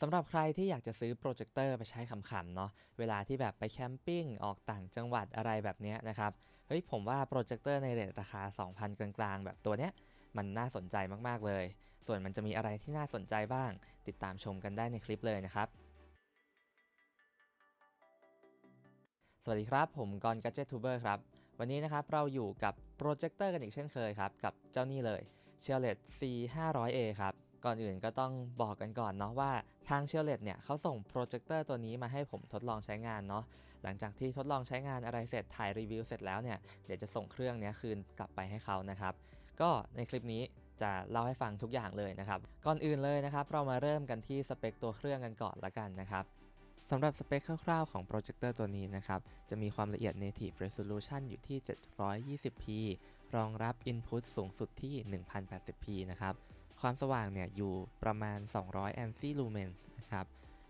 สำหรับใครที่อยากจะซื้อโปรเจคเตอร์ไปใช้ขำๆเนาะเวลาที่แบบไปแคมปิ้งออกต่างจังหวัดอะไรแบบนี้นะครับเฮ้ยผมว่าโปรเจคเตอร์ในเรทราคา 2,000 กลางๆ แบบตัวเนี้ยมันน่าสนใจมากๆเลย ส่วนมันจะมีอะไรที่น่าสนใจบ้าง ติดตามชมกันได้ในคลิปเลยนะครับสวัสดีครับ ผมกร Gadget Tuber ครับ วันนี้นะครับเราอยู่กับโปรเจคเตอร์กันอีกเช่นเคยครับ กับเจ้านี่เลย s h e l e t C 5 0 0 A ครับ ก่อนอื่นก็ต้องบอกกันก่อนเนาะว่าทาง s h e l e t เนี่ยเขาส่งโปรเจคเตอร์ตัวนี้มาให้ผมทดลองใช้งานเนาะหลังจากที่ทดลองใช้งานอะไรเสร็จถ่ายรีวิวเสร็จแล้วเนี่ยเดี๋ยวจะส่งเครื่องเนี้ยคืนกลับไปให้เขานะครับ ก็ในคลิปนี้จะเล่าให้ฟังทุกอย่างเลยนะครับ ก่อนอื่นเลยนะครับ เรามาเริ่มกันที่สเปคตัวเครื่องกันก่อนละกันนะครับสำหรับสเปคคร่าวๆของโปรเจคเตอร์ตัวนี้นะครับ จะมีความละเอียด native resolution อยู่ที่ 720p รองรับ input สูงสุดที่ 1080p นะครับ ความสว่างเนี่ยอยู่ประมาณ 200 ANSI lumens นะครับ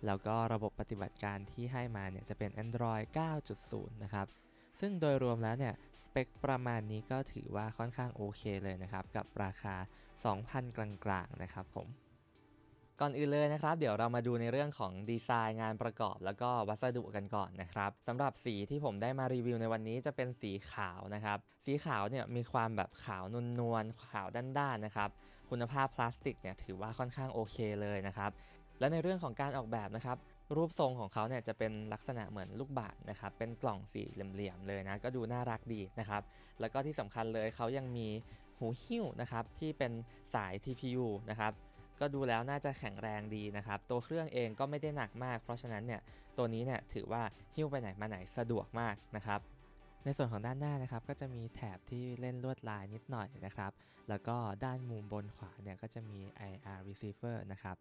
แล้วก็ระบบปฏิบัติการที่ให้มาเนี่ยจะเป็น Android 9.0 นะครับ ซึ่งโดยรวมแล้วเนี่ยสเปคประมาณนี้ก็ถือว่าค่อนข้างโอเคเลยนะครับ กับราคา 2,000 กลางๆ นะครับผมก่อนอื่นเลยนะครับ เดี๋ยวเรามาดูในเรื่องของดีไซน์งานประกอบ แล้วก็วัสดุกันก่อนนะครับสำหรับสีที่ผมได้มารีวิวในวันนี้จะเป็นสีขาวนะครับ สีขาวเนี่ยมีความแบบขาวนวลๆขาวด้านๆนะครับ คุณภาพพลาสติกเนี่ยถือว่าค่อนข้างโอเคเลยนะครับและในเรื่องของการออกแบบนะครับรูปทรงของเขาเนี่ยจะเป็นลักษณะเหมือนลูกบาศก์นะครับเป็นกล่องสี่เหลี่ยมๆเลยนะก็ดูน่ารักดีนะครับแล้วก็ที่สำคัญเลยเขายังมีหูหิ้วนะครับที่เป็นสาย TPU นะครับก็ดูแล้วน่าจะแข็งแรงดีนะครับ ตัวเครื่องเองก็ไม่ได้หนักมาก เพราะฉะนั้นเนี่ยตัวนี้เนี่ยถือว่าหิ้วไปไหนมาไหนสะดวกมากนะครับ ในส่วนของด้านหน้านะครับก็จะมีแถบที่เล่นลวดลายนิดหน่อยนะครับ แล้วก็ด้านมุมบนขวาเนี่ยก็จะมี IR receiver นะครับ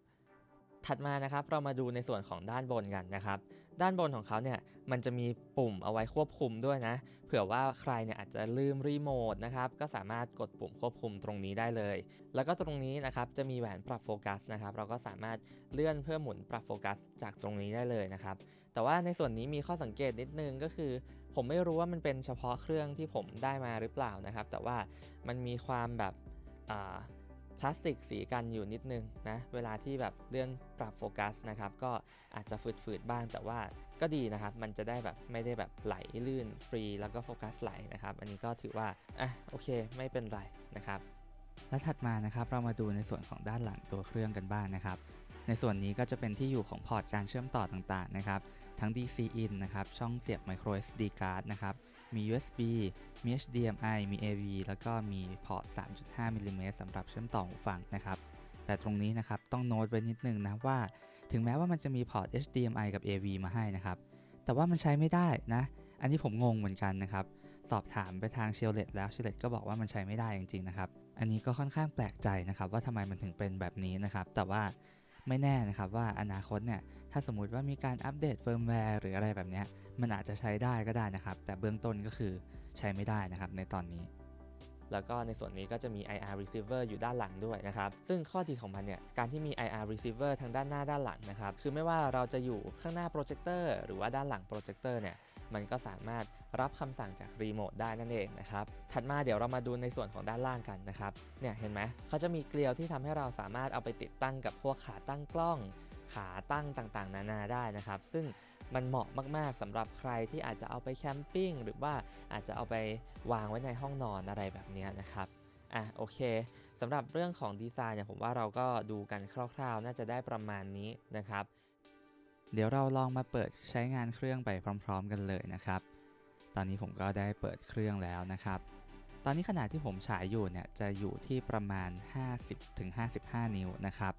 ถัดมานะครับเรามาดูในส่วนของด้านบนกันนะครับ ด้านบนของเขาเนี่ยมันจะมีปุ่มเอาไว้ควบคุมด้วยนะ เผื่อว่าใครเนี่ยอาจจะลืมรีโมทนะครับก็สามารถกดปุ่มควบคุมตรงนี้ได้เลย แล้วก็ตรงนี้นะครับจะมีแหวนปรับโฟกัสนะครับ เราก็สามารถเลื่อนเพื่อหมุนปรับโฟกัสจากตรงนี้ได้เลยนะครับ แต่ว่าในส่วนนี้มีข้อสังเกตนิดนึงก็คือ ผมไม่รู้ว่ามันเป็นเฉพาะเครื่องที่ผมได้มาหรือเปล่านะครับ แต่ว่ามันมีความแบบพลาสติกสีกันอยู่นิดนึงนะ เวลาที่แบบเลื่อนปรับโฟกัสนะครับ ก็อาจจะฝืดๆบ้างแต่ว่าก็ดีนะครับ มันจะได้แบบไม่ได้แบบไหลลื่นฟรีแล้วก็โฟกัสไหลนะครับ อันนี้ก็ถือว่า อะโอเค ไม่เป็นไรนะครับ และถัดมานะครับเรามาดูในส่วนของด้านหลังตัวเครื่องกันบ้างนะครับ ในส่วนนี้ก็จะเป็นที่อยู่ของพอร์ตการเชื่อมต่อต่างๆนะครับ ทั้ง DC in นะครับ ช่องเสียบ micro SD card นะครับ มี USB มี HDMI มี AV แล้วก็มีพอร์ต 3.5 มิลลิเมตรสำหรับเชื่อมต่อหูฟังนะครับ แต่ตรงนี้นะครับต้องโน้ตไว้นิดนึงนะว่า ถึงแม้ว่ามันจะมีพอร์ต HDMI กับ AV มาให้นะครับ แต่ว่ามันใช้ไม่ได้นะ อันนี้ผมงงเหมือนกันนะครับ สอบถามไปทางเชลเลตแล้วเชลเลตก็บอกว่ามันใช้ไม่ได้จริงๆนะครับ อันนี้ก็ค่อนข้างแปลกใจนะครับว่าทำไมมันถึงเป็นแบบนี้นะครับ แต่ว่า ไม่แน่นะครับว่าอนาคตเนี่ยถ้าสมมุติว่ามีการอัปเดตเฟิร์มแวร์หรืออะไรแบบนี้มันอาจจะใช้ได้ก็ได้นะครับ แต่เบื้องต้นก็คือใช้ไม่ได้นะครับในตอนนี้ แล้วก็ในส่วนนี้ก็จะมี IR receiver อยู่ด้านหลังด้วยนะครับ ซึ่งข้อดีของมันเนี่ย การที่มี IR receiver ทั้งด้านหน้าด้านหลังนะครับ คือไม่ว่าเราจะอยู่ข้างหน้าโปรเจคเตอร์หรือว่าด้านหลังโปรเจคเตอร์เนี่ย มันก็สามารถรับคำสั่งจากรีโมทได้นั่นเองนะครับ ถัดมาเดี๋ยวเรามาดูในส่วนของด้านล่างกันนะครับ เนี่ยเห็นไหมเขาจะมีเกลียวที่ทำให้เราสามารถเอาไปติดตั้งกับพวกขาตั้งกล้อง ขาตั้งต่างๆ นานาได้นะครับ ซึ่งมันเหมาะมากๆสำหรับใครที่อาจจะเอาไปแคมปิ้งหรือว่าอาจจะเอาไปวางไว้ในห้องนอนอะไรแบบนี้นะครับอะโอเคสำหรับเรื่องของดีไซน์เนี่ยผมว่าเราก็ดูกันคร่าวๆ น่าจะได้ประมาณนี้นะครับ เดี๋ยวเราลองมาเปิดใช้งานเครื่องไปพร้อม ๆ กันเลยนะครับ ตอนนี้ผมก็ได้เปิดเครื่องแล้วนะครับ ตอนนี้ขนาดที่ผมฉายอยู่เนี่ยจะอยู่ที่ประมาณ 50-55 นิ้วนะครับ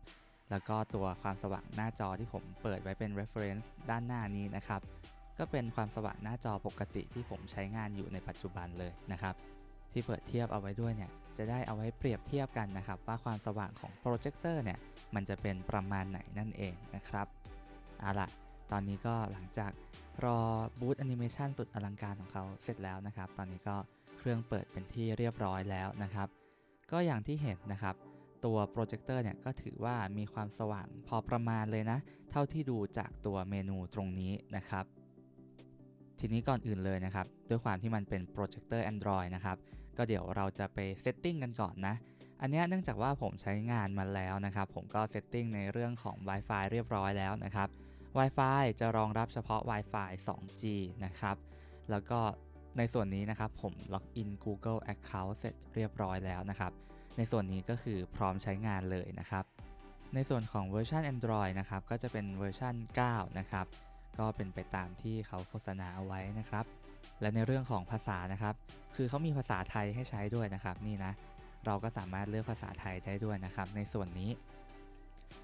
แล้วก็ตัวความสว่างหน้าจอที่ผมเปิดไว้เป็น reference ด้านหน้านี้นะครับ ก็เป็นความสว่างหน้าจอปกติที่ผมใช้งานอยู่ในปัจจุบันเลยนะครับ ที่เปิดเทียบเอาไว้ด้วยเนี่ยจะได้เอาไว้เปรียบเทียบกันนะครับ ว่าความสว่างของโปรเจคเตอร์เนี่ยมันจะเป็นประมาณไหนนั่นเองนะครับ เอาละตอนนี้ก็หลังจากรอบูตแอนิเมชันสุดอลังการของเขาเสร็จแล้วนะครับ ตอนนี้ก็เครื่องเปิดเป็นที่เรียบร้อยแล้วนะครับ ก็อย่างที่เห็นนะครับ ตัวโปรเจคเตอร์เนี่ยก็ถือว่ามีความสว่างพอประมาณเลยนะ เท่าที่ดูจากตัวเมนูตรงนี้นะครับ ทีนี้ก่อนอื่นเลยนะครับ ด้วยความที่มันเป็นโปรเจคเตอร์ Android นะครับ ก็เดี๋ยวเราจะไปเซตติ้งกันก่อนนะอันนี้เนื่องจากว่าผมใช้งานมาแล้วนะครับ ผมก็เซตติ้งในเรื่องของ Wi-Fi เรียบร้อยแล้วนะครับ Wi-Fi จะรองรับเฉพาะ Wi-Fi 2G นะครับ แล้วก็ในส่วนนี้นะครับผมล็อกอิน Google Account เสร็จเรียบร้อยแล้วนะครับ ในส่วนนี้ก็คือพร้อมใช้งานเลยนะครับ ในส่วนของเวอร์ชัน Android นะครับก็จะเป็นเวอร์ชัน 9 นะครับ ก็เป็นไปตามที่เขาโฆษณาเอาไว้นะครับ และในเรื่องของภาษานะครับ คือเขามีภาษาไทยให้ใช้ด้วยนะครับ นี่นะ เราก็สามารถเลือกภาษาไทยได้ด้วยนะครับ ในส่วนนี้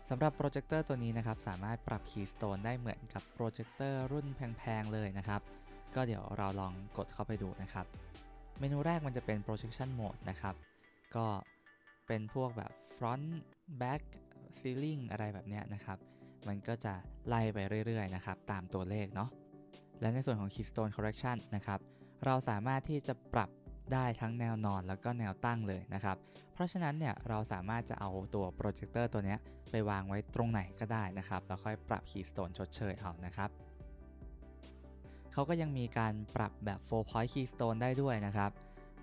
สำหรับโปรเจคเตอร์ตัวนี้นะครับสามารถปรับคีย์สโตนได้เหมือนกับโปรเจคเตอร์รุ่นแพงๆเลยนะครับ ก็เดี๋ยวเราลองกดเข้าไปดูนะครับ เมนูแรกมันจะเป็น projection mode นะครับ ก็เป็นพวกแบบ front back ceiling อะไรแบบเนี้ยนะครับ มันก็จะไล่ไปเรื่อยๆนะครับ ตามตัวเลขเนาะ และในส่วนของ keystone correction นะครับ เราสามารถที่จะปรับ ได้ทั้งแนวนอนแล้วก็แนวตั้งเลยนะครับ เพราะฉะนั้นเนี่ยเราสามารถจะเอาตัวโปรเจคเตอร์ตัวนี้ไปวางไว้ตรงไหนก็ได้นะครับ แล้วค่อยปรับ keystone ชดเชยเอานะครับเขาก็ยังมีการปรับแบบ 4 point keystone ได้ด้วยนะครับ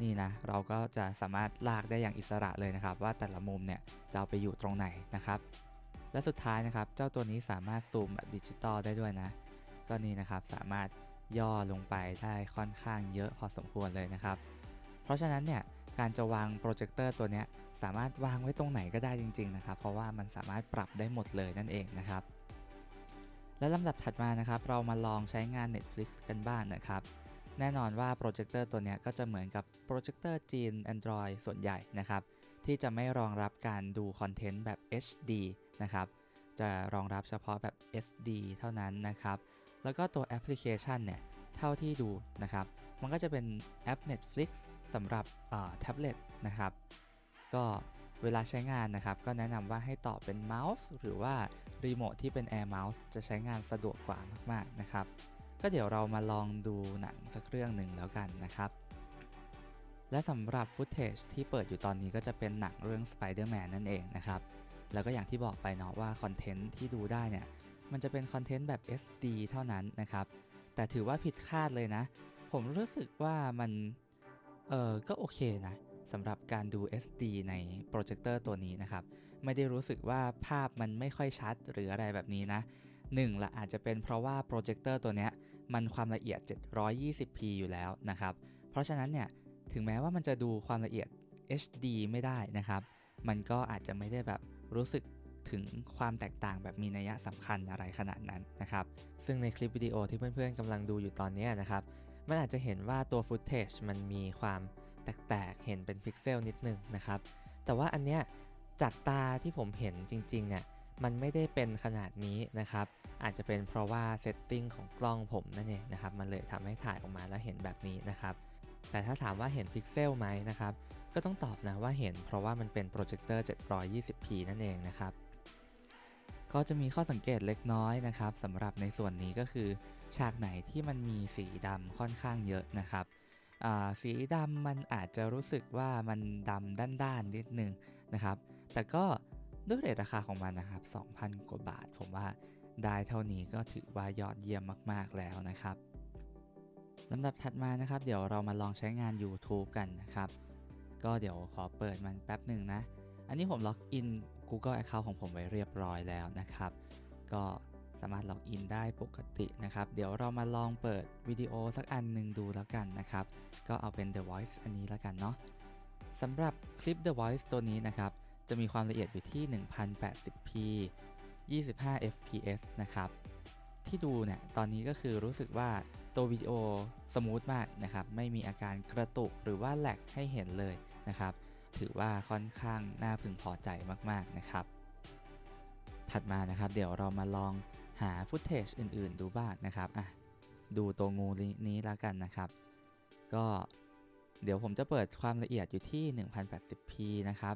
นี่นะเราก็จะสามารถลากได้อย่างอิสระเลยนะครับ ว่าแต่ละมุมเนี่ยจะเอาไปอยู่ตรงไหนนะครับ และสุดท้ายนะครับ เจ้าตัวนี้สามารถซูมแบบดิจิตอลได้ด้วยนะ ก็นี่นะครับสามารถย่อลงไปได้ค่อนข้างเยอะพอสมควรเลยนะครับ เพราะฉะนั้นเนี่ยการจะวางโปรเจคเตอร์ตัวนี้สามารถวางไว้ตรงไหนก็ได้จริงๆนะครับ เพราะว่ามันสามารถปรับได้หมดเลยนั่นเองนะครับ และลำดับถัดมานะครับ เรามาลองใช้งาน Netflix กันบ้างนนะครับ แน่นอนว่าโปรเจคเตอร์ตัวนี้ก็จะเหมือนกับโปรเจคเตอร์จีน Android ส่วนใหญ่นะครับ ที่จะไม่รองรับการดูคอนเทนต์แบบ HD นะครับ จะรองรับเฉพาะแบบ SD เท่านั้นนะครับ แล้วก็ตัวแอปพลิเคชันเนี่ยเท่าที่ดูนะครับ มันก็จะเป็นแอป Netflix สำหรับแท็บเล็ตนะครับ ก็เวลาใช้งานนะครับ ก็แนะนำว่าให้ต่อเป็นเมาส์หรือว่ารีโมทที่เป็น Air Mouse จะใช้งานสะดวกกว่ามากๆนะครับ ก็เดี๋ยวเรามาลองดูหนังสักเรื่องหนึ่งแล้วกันนะครับ และสำหรับฟุตเทจที่เปิดอยู่ตอนนี้ก็จะเป็นหนังเรื่อง Spider-Man นั่นเองนะครับ แล้วก็อย่างที่บอกไปเนาะว่าคอนเทนต์ที่ดูได้เนี่ยมันจะเป็นคอนเทนต์แบบ SD เท่านั้นนะครับ แต่ถือว่าผิดคาดเลยนะ ผมรู้สึกว่ามัน ออก็โอเคนะสำหรับการดู SD ในโปรเจคเตอร์ตัวนี้นะครับ ไม่ได้รู้สึกว่าภาพมันไม่ค่อยชัดหรืออะไรแบบนี้นะหนึ่งละอาจจะเป็นเพราะว่าโปรเจคเตอร์ตัวเนี้ยมันความละเอียด 720p อยู่แล้วนะครับ เพราะฉะนั้นเนี่ยถึงแม้ว่ามันจะดูความละเอียด HD ไม่ได้นะครับ มันก็อาจจะไม่ได้แบบรู้สึกถึงความแตกต่างแบบมีนัยสำคัญอะไรขนาดนั้นนะครับ ซึ่งในคลิปวิดีโอที่เพื่อนๆกำลังดูอยู่ตอนนี้นะครับ มันอาจจะเห็นว่าตัวฟุตเทจมันมีความแตกๆ เห็นเป็นพิกเซลนิดนึงนะครับ แต่ว่าอันเนี้ยจากตาที่ผมเห็นจริงๆเนี่ยมันไม่ได้เป็นขนาดนี้นะครับ อาจจะเป็นเพราะว่าเซตติ้งของกล้องผมนั่นเองนะครับ มันเลยทำให้ถ่ายออกมาแล้วเห็นแบบนี้นะครับ แต่ถ้าถามว่าเห็นพิกเซลไหมนะครับ ก็ต้องตอบนะว่าเห็นเพราะว่ามันเป็นโปรเจคเตอร์ 720p นั่นเองนะครับ ก็จะมีข้อสังเกตเล็กน้อยนะครับสำหรับในส่วนนี้ก็คือ ฉากไหนที่มันมีสีดำค่อนข้างเยอะนะครับสีดำมันอาจจะรู้สึกว่ามันดำด้านๆนิดนึงนะครับ แต่ก็ด้วยเรทราคาของมันนะครับ 2,000 กว่าบาท ผมว่าได้เท่านี้ก็ถือว่ายอดเยี่ยมมากๆแล้วนะครับลำดับถัดมานะครับ เดี๋ยวเรามาลองใช้งาน YouTube กันนะครับ ก็เดี๋ยวขอเปิดมันแป๊บหนึ่งนะ อันนี้ผมล็อกอิน Google Account ของผมไว้เรียบร้อยแล้วนะครับ ก็สามารถล็อกอินได้ปกตินะครับ เดี๋ยวเรามาลองเปิดวิดีโอสักอันหนึ่งดูแล้วกันนะครับ ก็เอาเป็น The Voice อันนี้แล้วกันเนาะสำหรับคลิป The Voice ตัวนี้นะครับ จะมีความละเอียดอยู่ที่ 1080p 25 fps นะครับ ที่ดูเนี่ย ตอนนี้ก็คือรู้สึกว่าตัววิดีโอสมูทมากนะครับ ไม่มีอาการกระตุกหรือว่าแหลกให้เห็นเลยนะครับ ถือว่าค่อนข้างน่าพึงพอใจมากๆนะครับ ถัดมานะครับเดี๋ยวเรามาลองหาฟุตเทจอื่นๆ ดูบ้างนะครับอะดูตัวงูนี้แล้วกันนะครับ ก็เดี๋ยวผมจะเปิดความละเอียดอยู่ที่ 1080p นะครับ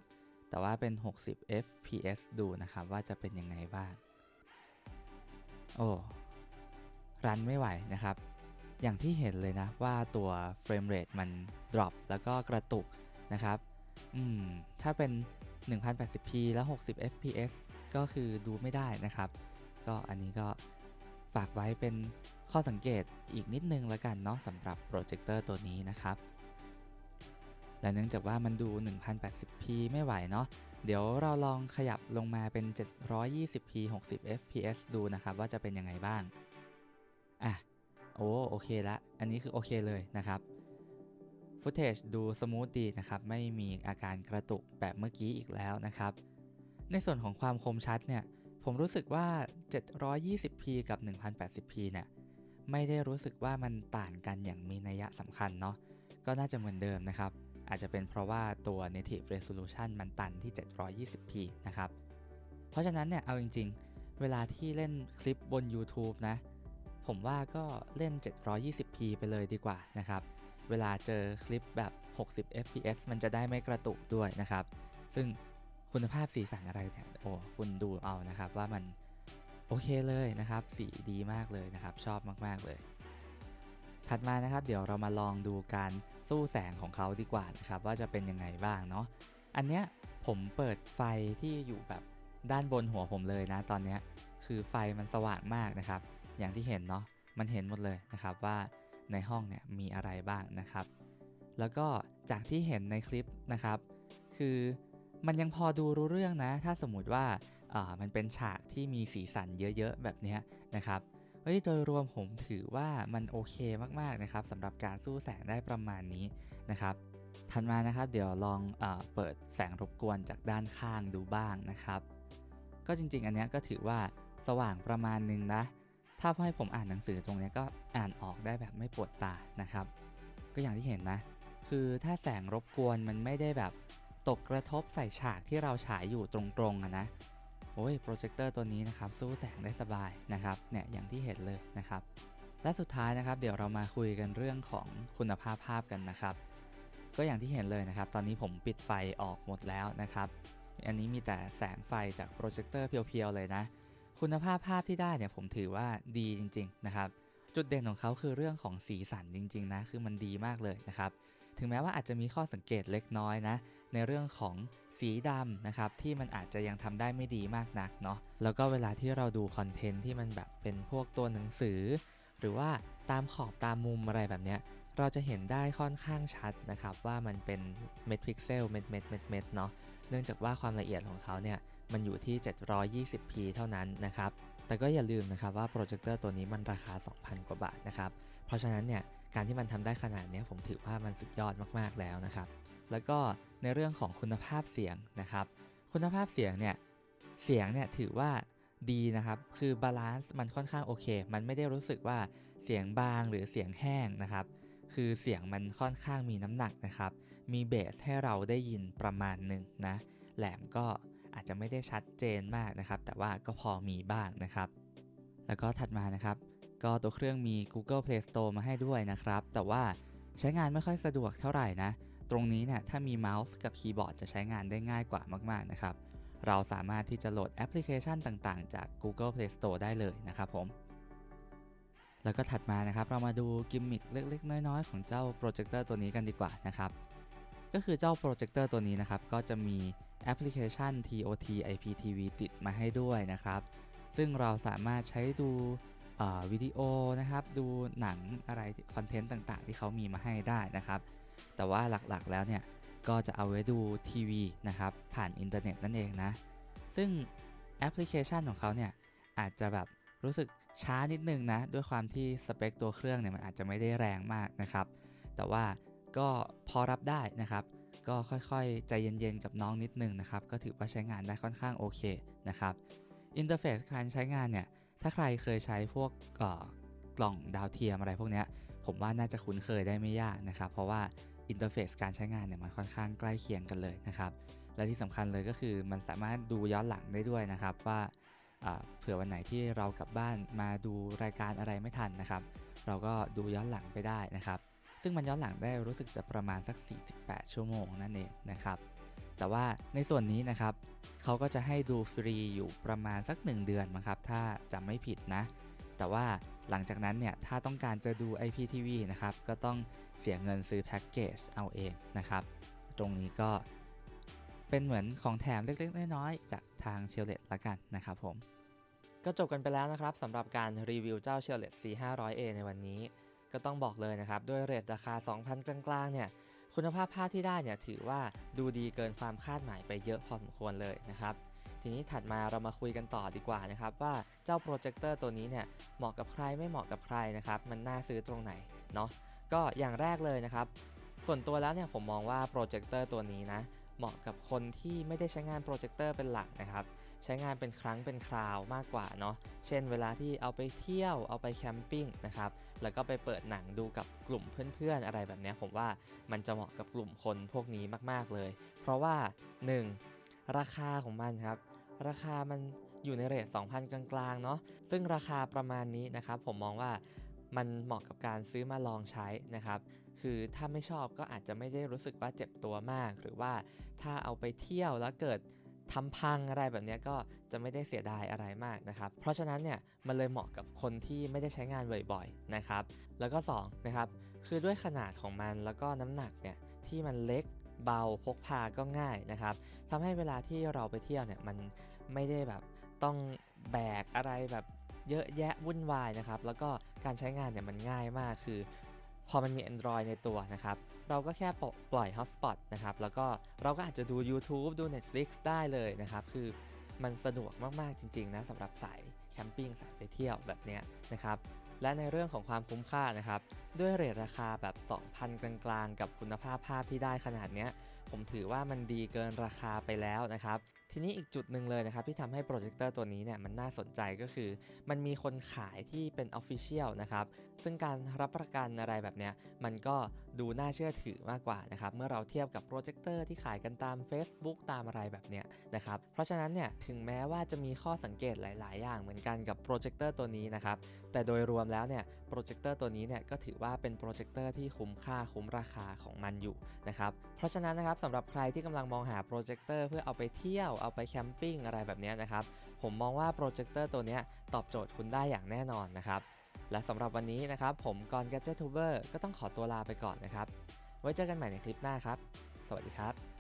แต่ว่าเป็น 60 fps ดูนะครับว่าจะเป็นยังไงบ้าง โอ้รันไม่ไหวนะครับ อย่างที่เห็นเลยนะว่าตัวเฟรมเรทมัน drop แล้วก็กระตุกนะครับ อืม ถ้าเป็น 1080p แล้ว 60 fps ก็คือดูไม่ได้นะครับ ก็อันนี้ก็ฝากไว้เป็นข้อสังเกตอีกนิดนึงแล้วกันเนาะสำหรับโปรเจคเตอร์ตัวนี้นะครับ และเนื่องจากว่ามันดู 1080p ไม่ไหวเนาะ เดี๋ยวเราลองขยับลงมาเป็น 720p 60 fps ดูนะครับ ว่าจะเป็นยังไงบ้าง อะ โอ้โอเคละ อันนี้คือโอเคเลยนะครับ ฟุตเทจดูสมูทดีนะครับ ไม่มีอาการกระตุกแบบเมื่อกี้อีกแล้วนะครับ ในส่วนของความคมชัดเนี่ย ผมรู้สึกว่า 720p กับ 1080p เนี่ย ไม่ได้รู้สึกว่ามันต่างกันอย่างมีนัยสำคัญเนาะ ก็น่าจะเหมือนเดิมนะครับ อาจจะเป็นเพราะว่าตัว native resolution มันตันที่ 720p นะครับ เพราะฉะนั้นเนี่ย เอาจริง ๆ เวลาที่เล่นคลิปบน YouTube นะ ผมว่าก็เล่น 720p ไปเลยดีกว่านะครับ เวลาเจอคลิปแบบ 60 fps มันจะได้ไม่กระตุกด้วยนะครับ ซึ่งคุณภาพสีสันอะไรเนี่ยโอ้คุณดูเอานะครับว่ามันโอเคเลยนะครับ สีดีมากเลยนะครับ ชอบมากๆเลย ถัดมานะครับ เดี๋ยวเรามาลองดูการสู้แสงของเขาดีกว่านะครับ ว่าจะเป็นยังไงบ้างเนาะอันเนี้ยผมเปิดไฟที่อยู่แบบด้านบนหัวผมเลยนะตอนเนี้ยคือไฟมันสว่างมากนะครับ อย่างที่เห็นเนาะมันเห็นหมดเลยนะครับว่า ในห้องเนี่ยมีอะไรบ้างนะครับ แล้วก็จากที่เห็นในคลิปนะครับ คือมันยังพอดูรู้เรื่องนะ ถ้าสมมติว่าอ่ามันเป็นฉากที่มีสีสันเยอะๆ แบบนี้นะครับเฮ้ยโดยรวมผมถือว่ามันโอเคมากๆนะครับสำหรับการสู้แสงได้ประมาณนี้นะครับถัดมานะครับเดี๋ยวลองเอเปิดแสงรบกวนจากด้านข้างดูบ้างนะครับ ก็จริงๆ อันนี้ก็ถือว่าสว่างประมาณนึงนะ ถ้าให้ผมอ่านหนังสือตรงนี้ก็อ่านออกได้แบบไม่ปวดตานะครับ ก็อย่างที่เห็นนะ คือถ้าแสงรบกวนมันไม่ได้แบบตกกระทบใส่ฉากที่เราฉายอยู่ตรงๆอะนะโอ้ยโปรเจคเตอร์ตัวนี้นะครับสู้แสงได้สบายนะครับเนี่ยอย่างที่เห็นเลยนะครับ และสุดท้ายนะครับเดี๋ยวเรามาคุยกันเรื่องของคุณภาพภาพกันนะครับ ก็อย่างที่เห็นเลยนะครับ ตอนนี้ผมปิดไฟออกหมดแล้วนะครับ อันนี้มีแต่แสงไฟจากโปรเจคเตอร์เพียวๆเลยนะ คุณภาพภาพที่ได้เนี่ยผมถือว่าดีจริง ๆ นะครับ จุดเด่นของเขาคือเรื่องของสีสันจริง ๆ นะ คือมันดีมากเลยนะครับ ถึงแม้ว่าอาจจะมีข้อสังเกตเล็กน้อยนะ ในเรื่องของสีดำนะครับ ที่มันอาจจะยังทำได้ไม่ดีมากนักเนาะแล้วก็เวลาที่เราดูคอนเทนต์ที่มันแบบเป็นพวกตัวหนังสือ หรือว่าตามขอบตามมุมอะไรแบบเนี้ยเราจะเห็นได้ค่อนข้างชัดนะครับว่ามันเป็นเม็ดพิกเซลเม็ดเม็ดเม็ดเม็ดเนาะเนื่องจากว่าความละเอียดของเขาเนี่ย มันอยู่ที่ 720p เท่านั้นนะครับ แต่ก็อย่าลืมนะครับว่าโปรเจคเตอร์ตัวนี้มันราคา 2,000 กว่าบาทนะครับ เพราะฉะนั้นเนี่ยการที่มันทำได้ขนาดนี้ผมถือว่ามันสุดยอดมากๆแล้วนะครับ แล้วก็ในเรื่องของคุณภาพเสียงนะครับ คุณภาพเสียงเนี่ยเสียงเนี่ยถือว่าดีนะครับ คือบาลานซ์มันค่อนข้างโอเค มันไม่ได้รู้สึกว่าเสียงบางหรือเสียงแห้งนะครับ คือเสียงมันค่อนข้างมีน้ำหนักนะครับ มีเบสให้เราได้ยินประมาณหนึ่งนะ แหลมก็ อาจจะไม่ได้ชัดเจนมากนะครับ แต่ว่าก็พอมีบ้างนะครับ แล้วก็ถัดมานะครับ ก็ตัวเครื่องมี Google Play Store มาให้ด้วยนะครับ แต่ว่าใช้งานไม่ค่อยสะดวกเท่าไหร่นะ ตรงนี้เนี่ยถ้ามีเมาส์กับคีย์บอร์ดจะใช้งานได้ง่ายกว่ามาก ๆนะครับ เราสามารถที่จะโหลดแอปพลิเคชันต่างๆ จาก Google Play Store ได้เลยนะครับผมแล้วก็ถัดมานะครับเรามาดูกิมมิคเล็กๆ น้อยๆ ของเจ้าโปรเจคเตอร์ตัวนี้กันดีกว่านะครับ ก็คือเจ้าโปรเจคเตอร์ตัวนี้นะครับ ก็จะมีแอปพลิเคชัน TOT IPTV ติดมาให้ด้วยนะครับ ซึ่งเราสามารถใช้ดูวิดีโอนะครับ ดูหนังอะไรคอนเทนต์ต่างๆ ที่เขามีมาให้ได้นะครับ แต่ว่าหลักๆแล้วเนี่ย ก็จะเอาไว้ดูทีวีนะครับ ผ่านอินเทอร์เน็ตนั่นเองนะ ซึ่งแอปพลิเคชันของเขาเนี่ย อาจจะแบบรู้สึกช้านิดนึงนะ ด้วยความที่สเปคตัวเครื่องเนี่ยมันอาจจะไม่ได้แรงมากนะครับ แต่ว่า ก็พอรับได้นะครับ ก็ค่อยๆ ใจเย็นๆ กับน้องนิดนึงนะครับ ก็ถือว่าใช้งานได้ค่อนข้างโอเคนะครับอินเทอร์เฟซการใช้งานเนี่ย ถ้าใครเคยใช้พวกกล่องดาวเทียมอะไรพวกนี้ผมว่าน่าจะคุ้นเคยได้ไม่ยากนะครับ เพราะว่าอินเทอร์เฟซการใช้งานเนี่ยมันค่อนข้างใกล้เคียงกันเลยนะครับ และที่สำคัญเลยก็คือมันสามารถดูย้อนหลังได้ด้วยนะครับว่าเผื่อวันไหนที่เรากลับบ้านมาดูรายการอะไรไม่ทันนะครับ เราก็ดูย้อนหลังไปได้นะครับ ซึ่งมันย้อนหลังได้รู้สึกจะประมาณสัก 48 ชั่วโมงนั่นเองนะครับ แต่ว่าในส่วนนี้นะครับเขาก็จะให้ดูฟรีอยู่ประมาณสัก 1 เดือนมั้งครับ ถ้าจำไม่ผิดนะ แต่ว่าหลังจากนั้นเนี่ย ถ้าต้องการจะดู IPTV นะครับ ก็ต้องเสียเงินซื้อแพ็กเกจเอาเองนะครับ ตรงนี้ก็เป็นเหมือนของแถมเล็กๆ น้อยๆ จากทางเชลเลตละกันนะครับผม ก็จบกันไปแล้วนะครับสำหรับการรีวิวเจ้าเชลเลต C500A ในวันนี้ ก็ต้องบอกเลยนะครับ ด้วยเรทราคา 2,000 กลางๆเนี่ยคุณภาพภาพที่ได้เนี่ยถือว่าดูดีเกินความคาดหมายไปเยอะพอสมควรเลยนะครับ ทีนี้ถัดมาเรามาคุยกันต่อดีกว่านะครับ ว่าเจ้าโปรเจคเตอร์ตัวนี้เนี่ยเหมาะกับใครไม่เหมาะกับใครนะครับ มันน่าซื้อตรงไหนเนาะก็อย่างแรกเลยนะครับ ส่วนตัวแล้วเนี่ยผมมองว่าโปรเจคเตอร์ตัวนี้นะเหมาะกับคนที่ไม่ได้ใช้งานโปรเจคเตอร์เป็นหลักนะครับ ใช้งานเป็นครั้งเป็นคราวมากกว่าเนาะ เช่นเวลาที่เอาไปเที่ยว เอาไปแคมปิ้งนะครับ แล้วก็ไปเปิดหนังดูกับกลุ่มเพื่อนๆอะไรแบบนี้ผมว่ามันจะเหมาะกับกลุ่มคนพวกนี้มากๆเลย เพราะว่า 1. ราคาของมันครับ ราคามันอยู่ในเรท2,000 กลางๆเนาะ ซึ่งราคาประมาณนี้นะครับผมมองว่ามันเหมาะกับการซื้อมาลองใช้นะครับ คือถ้าไม่ชอบก็อาจจะไม่ได้รู้สึกว่าเจ็บตัวมาก หรือว่าถ้าเอาไปเที่ยวแล้วเกิด ทำพังอะไรแบบเนี้ยก็จะไม่ได้เสียดายอะไรมากนะครับ เพราะฉะนั้นเนี่ยมันเลยเหมาะกับคนที่ไม่ได้ใช้งานบ่อยๆนะครับ แล้วก็2นะครับคือด้วยขนาดของมันแล้วก็น้ำหนักเนี่ยที่มันเล็กเบาพกพาก็ง่ายนะครับทำให้เวลาที่เราไปเที่ยวเนี่ยมันไม่ได้แบบต้องแบกอะไรแบบเยอะแยะวุ่นวายนะครับ แล้วก็การใช้งานเนี่ยมันง่ายมากคือ พอมันมี Android ในตัวนะครับ เราก็แค่ปล่อย Hotspot นะครับ แล้วก็เราก็อาจจะดู YouTube ดู Netflix ได้เลยนะครับ คือมันสะดวกมาก ๆ จริง ๆ นะสำหรับสายแคมปิ้งสายไปเที่ยวแบบเนี้ยนะครับ และในเรื่องของความคุ้มค่านะครับ ด้วยเรทราคาแบบ 2,000 กลาง ๆ กับคุณภาพภาพที่ได้ขนาดเนี้ย ผมถือว่ามันดีเกินราคาไปแล้วนะครับ ทีนี้อีกจุดหนึ่งเลยนะครับที่ทำให้โปรเจคเตอร์ตัวนี้เนี่ยมันน่าสนใจก็คือ มันมีคนขายที่เป็น Official นะครับซึ่งการรับประกันอะไรแบบเนี้ยมันก็ดูน่าเชื่อถือมากกว่านะครับเมื่อเราเทียบกับโปรเจคเตอร์ที่ขายกันตาม Facebook ตามอะไรแบบเนี้ยนะครับเพราะฉะนั้นเนี่ยถึงแม้ว่าจะมีข้อสังเกตหลาย ๆ อย่างเหมือนกันกับโปรเจคเตอร์ตัวนี้นะครับแต่โดยรวมแล้วเนี่ยโปรเจคเตอร์ตัวนี้เนี่ยก็ถือว่าเป็นโปรเจคเตอร์ที่คุ้มค่าคุ้มราคาของมันอยู่นะครับเพราะฉะนั้นนะครับสำหรับใครที่กำลังมองหาโปรเจคเตอร์เพื่อเอาไปเที่ยวเอาไปแคมปิ้งอะไรแบบนี้นะครับผมมองว่าโปรเจคเตอร์ตัวนี้ตอบโจทย์คุณได้อย่างแน่นอนนะครับและสำหรับวันนี้นะครับผมกร Gadget Tuber ก็ต้องขอตัวลาไปก่อนนะครับ ไว้เจอกันใหม่ในคลิปหน้าครับ สวัสดีครับ